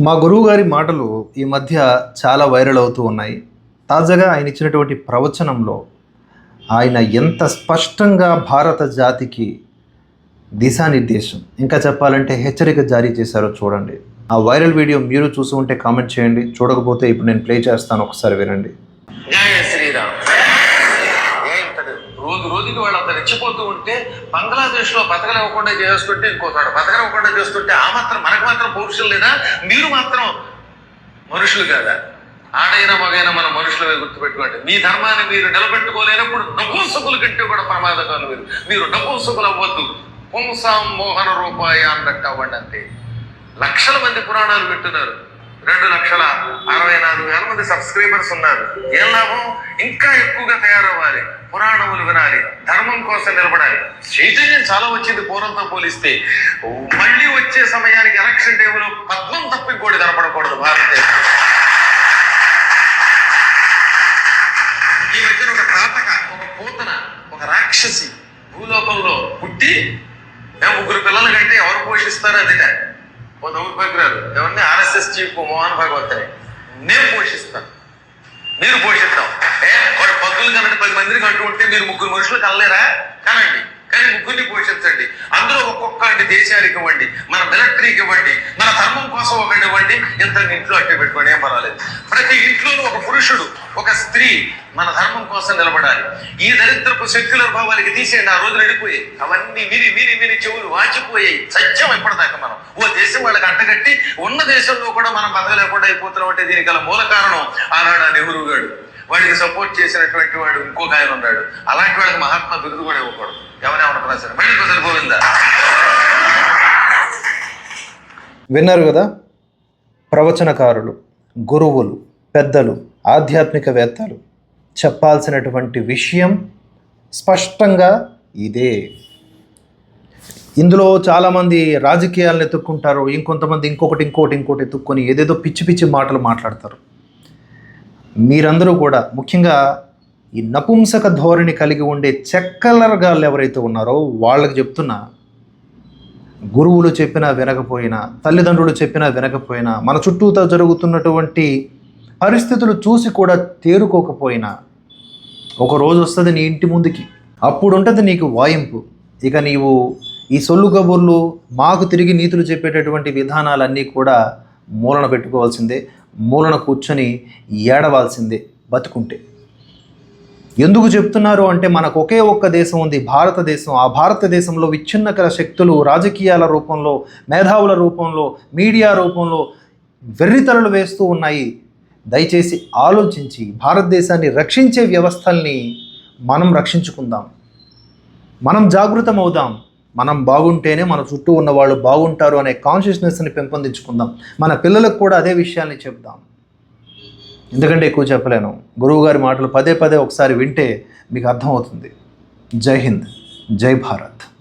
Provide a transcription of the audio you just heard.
మా గురువు గారి మాటలు ఈ మధ్య చాలా వైరల్ అవుతూ ఉన్నాయి. తాజాగా ఆయన ఇచ్చినటువంటి ప్రవచనంలో ఆయన ఎంత స్పష్టంగా భారత జాతికి దిశానిర్దేశం ఇంకా చెప్పాలంటే హెచ్చరిక జారీ చేశారో చూడండి. ఆ వైరల్ వీడియో మీరు చూసి ఉంటే కామెంట్ చేయండి. చూడకపోతే ఇప్పుడు నేను ప్లే చేస్తాను. ఒకసారి వినండి. శ్రీరామ్. రోజు రోజుకి వాళ్ళు అంత రెచ్చిపోతూ ఉంటే బంగ్లాదేశ్లో బతకలు బతకనివ్వకుండా చేస్తుంటే ఇంకోసాడు చోట బతకనివ్వకుండా చేస్తుంటే ఆ మాత్రం మనకు మాత్రం పౌరుషులు లేదా? మీరు మాత్రం మనుషులు కాదా? ఆడైనా మగైనా మన మనుషులమే గుర్తుపెట్టుకోండి. మీ ధర్మాన్ని మీరు నిలబెట్టుకోలేనప్పుడు నపుంసకుల కంటే కూడా ప్రమాదకాలు మీరు. మీరు నపుంసకులు అవ్వద్దు. పుంసాం మోహన రూపాయ అన్నట్టు అవ్వండి అంతే లక్షల మంది పురాణాలు పెట్టున్నారు రెండు లక్షల అరవై నాలుగు వేల మంది సబ్స్క్రైబర్స్ ఉన్నారు. ఏం లాభం? ఇంకా ఎక్కువగా తయారవ్వాలి. పురాణములు వినాలి ధర్మం కోసం నిలబడాలి. చైతన్యం చాలా వచ్చింది పూర్వంతో పోలిస్తే. మళ్ళీ వచ్చే సమయానికి ఎలక్షన్ టైంలో పద్మం తప్పికోడి ఇంకోటి కనపడకూడదు భారతదేశం ఈ మధ్యన ఒక తాతక ఒక పూతన ఒక రాక్షసి భూలోకంలో పుట్టి మేము ముగ్గురు పిల్లలకైతే ఎవరు పోషిస్తారు అదిట ఓ నవ్వు ఎవరిని ఆర్ఎస్ఎస్ చీఫ్ మోహన్ భాగవత్ మీరు ముగ్గురు మనుషులు కలలేరా? కనండి. కానీ ముగ్గురిని పోషించండి. అందులో ఒక్కొక్కటి దేశానికి ఇవ్వండి మన మిలిటరీకి ఇవ్వండి మన ధర్మం కోసం ఒకటి ఇవ్వండి ఇంత ఇంట్లో అట్టే పెట్టుకోండి ఏం పర్వాలేదు. ప్రతి ఇంట్లోనూ ఒక పురుషుడు ఒక స్త్రీ మన ధర్మం కోసం నిలబడాలి. ఈ దరిద్రపు సెక్యులర్ భావాలకి తీసేయండి ఆ రోజులు వెళ్ళిపోయాయి అవన్నీ విని విని విని చెవులు వాచిపోయాయి. సత్యం ఎప్పటిదాకా మనం. ఓ దేశం వాళ్ళకి అంటగట్టి ఉన్న దేశంలో కూడా మనం బతకలేకుండా అయిపోతున్నాం అంటే దీనికి గల మూల కారణం ఆనాడు నెహ్రూ గాడు వాడికి సపోర్ట్ చేసినటువంటి వాడు ఇంకొక ఆయన ఉన్నాడు. అలాంటి వాడికి మహాత్మా బిరుదు కూడా ఇవ్వకూడదు. ఎవరేమనుకున్నా సరే. మళ్ళీ ఇంకోసారి గోవిందా? విన్నారు కదా? ప్రవచనకారులు గురువులు పెద్దలు ఆధ్యాత్మికవేత్తలు చెప్పాల్సినటువంటి విషయం స్పష్టంగా ఇదే. ఇందులో చాలామంది రాజకీయాలను ఎత్తుక్కుంటారు. ఇంకొంతమంది ఇంకొకటి ఇంకోటి ఇంకోటి ఎత్తుక్కొని ఏదేదో పిచ్చి పిచ్చి మాటలు మాట్లాడతారు. మీరందరూ కూడా ముఖ్యంగా ఈ నపుంసక ధోరణి కలిగి ఉండే చెక్కలరగాళ్ళు ఎవరైతే ఉన్నారో వాళ్ళకి చెప్తున్నా గురువులు చెప్పినా వినకపోయినా తల్లిదండ్రులు చెప్పినా వినకపోయినా మన చుట్టూతో జరుగుతున్నటువంటి పరిస్థితులు చూసి కూడా తేరుకోకపోయినా ఒక రోజు వస్తుంది నీ ఇంటి ముందుకి అప్పుడు ఉంటుంది నీకు వాయింపు. ఇక నీవు ఈ సొల్లు కబుర్లు మాకు తిరిగి నీతులు చెప్పేటటువంటి విధానాలన్నీ కూడా మూలన పెట్టుకోవాల్సిందే. మూలన కూర్చొని ఏడవాల్సిందే బతుకుంటే. ఎందుకు చెప్తున్నారు అంటే మనకు ఒకే ఒక్క దేశం ఉంది భారతదేశం. ఆ భారతదేశంలో విచ్ఛిన్నకర శక్తులు రాజకీయాల రూపంలో మేధావుల రూపంలో మీడియా రూపంలో వెర్రితలలు వేస్తూ ఉన్నాయి. దయచేసి ఆలోచించి భారతదేశాన్ని రక్షించే వ్యవస్థల్ని మనం రక్షించుకుందాం. మనం జాగృతం అవుదాం మనం బాగుంటేనే మన చుట్టూ ఉన్న వాళ్ళు బాగుంటారు అనే కాన్షియస్నెస్ని పెంపొందించుకుందాం. మన పిల్లలకు కూడా అదే విషయాన్ని చెప్దాం. ఎందుకంటే ఎక్కువ చెప్పలేను. గురువు గారి మాటలు పదే పదే ఒకసారి వింటే మీకు అర్థమవుతుంది. జై హింద్. జై భారత్.